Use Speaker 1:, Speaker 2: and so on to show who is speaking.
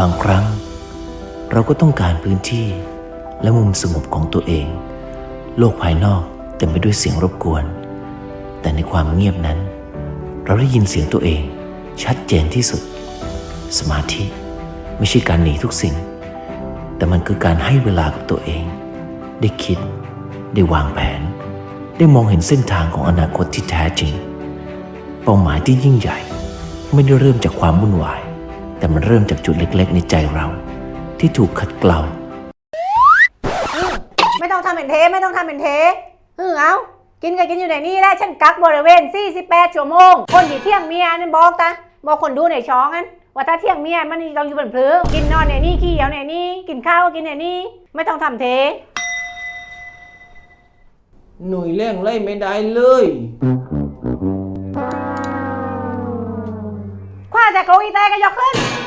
Speaker 1: บางครั้ง เราก็ต้องการพื้นที่และมุมสงบของตัวเอง โลกภายนอกเต็มไปด้วยเสียงรบกวน แต่ในความเงียบนั้น เราได้ยินเสียงตัวเองชัดเจนที่สุด สมาธิไม่ใช่การหนีทุกสิ่ง แต่มันคือการให้เวลากับตัวเอง ได้คิด ได้วางแผน ได้มองเห็นเส้นทางของอนาคตที่แท้จริง เป้าหมายที่ยิ่งใหญ่ ไม่ได้เริ่มจากความวุ่นวาย แต่มันเริ่มจากจุดเล็กๆ ในใจเรา ที่ถูกขัดเกลา
Speaker 2: ไม่ต้องทำเป็นเทไม่ต้องทำเป็นเทเออเอากินก็กินอยู่ในนี่แหละฉันกักบริเวณ 48 ชั่วโมง คนที่เที่ยงเมียนั่นบอกตาบอกคนดูในช่องนั้นว่าถ้าเที่ยงเมียมันต้องอยู่บนพลื้กินนอนในนี่ขี้เหยียวในนี่กินข้าวก็กินในนี่ไม่ต้องทำเท
Speaker 3: หน่วยแรงไล่ไม่ได้เลย
Speaker 2: จากเก้าอี้แต่ก็ยกขึ้น